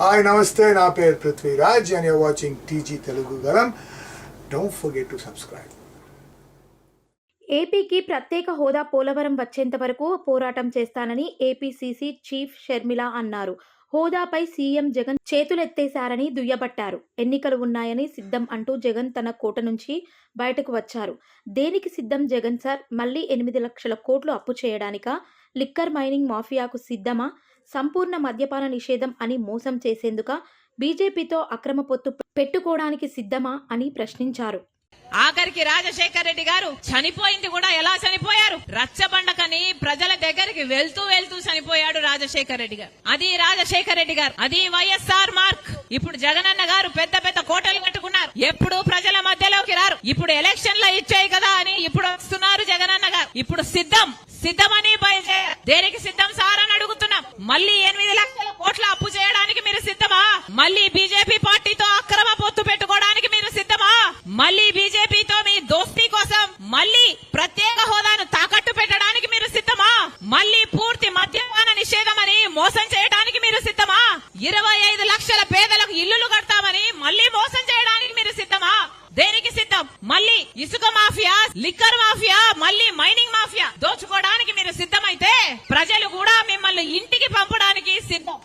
Hi నమస్తే నా పేరు Prithviraj and you're watching TG Telugu గలం డోంట్ ఫర్గెట్ టు సబ్స్క్రైబ్ ఏపీకి ప్రత్యేక హోదా పోలవరం వచ్చేంత వరకు పోరాటం చేస్తానని ఏపీసీసీ చీఫ్ షర్మిల అన్నారు. హోదాపై సీఎం జగన్ చేతులెత్తేశారని దుయ్యబట్టారు. ఎన్నికలు ఉన్నాయని సిద్ధం అంటూ జగన్ తన కోట నుంచి బయటకు వచ్చారు. దేనికి సిద్ధం జగన్ సార్? మళ్ళీ ఎనిమిది లక్షల కోట్లు అప్పు చేయడానిక? లిక్కర్ మైనింగ్ మాఫియాకు సిద్ధమా? సంపూర్ణ మద్యపాన నిషేధం అని మోసం చేసేందుక బీజేపీతో అక్రమ పొత్తు పెట్టుకోవడానికి సిద్ధమా అని ప్రశ్నించారు. ఆఖరికి రాజశేఖర్ రెడ్డి గారు చనిపోయింది కూడా ఎలా చనిపోయారు? రచ్చబండకని ప్రజల దగ్గరికి వెళ్తూ వెళ్తూ చనిపోయాడు రాజశేఖర్ రెడ్డి గారు. అది రాజశేఖర్ రెడ్డి గారు. అది వైఎస్ఆర్ మార్క్. ఇప్పుడు జగనన్న గారు పెద్ద పెద్ద కోటలు కట్టుకున్నారు. ఎప్పుడు ప్రజల మధ్యలోకి రారు. ఇప్పుడు ఎలక్షన్లు ఇచ్చాయి కదా అని ఇప్పుడు వస్తున్నారు జగనన్న గారు. ఇప్పుడు సిద్ధం. సిద్ధమని బయలుదేరారు. దేనికి సిద్ధం? మళ్ళీ ఎనిమిది లక్షల కోట్ల అప్పు చేయడానికి మీరు సిద్ధమా? మళ్ళీ బీజేపీ పార్టీతో అక్రమ పొత్తు పెట్టుకోవడానికి మీరు సిద్ధమా? మళ్ళీ బీజేపీతో మీ దోస్తీ కోసం మళ్ళీ ప్రత్యేక హోదాను తాకట్టు పెట్టడానికి మీరు సిద్ధమా? మళ్ళీ పూర్తి మద్యపాన నిషేధం అని మోసం చేయడానికి మీరు సిద్ధమా? ఇరవై ఐదు లక్షల పేదలకు ఇల్లులు కడతామని మళ్ళీ మోసం చేయడానికి మీరు సిద్ధమా? దేనికి సిద్ధం? మళ్ళీ ఇసుక మాఫియా లిక్కర్ మాఫియా మళ్ళీ మైనింగ్ మాఫియా దోచుకోవడానికి మీరు సిద్ధమైతే ప్రజలు కూడా ఇంటికి పంపడానికి సిద్ధం.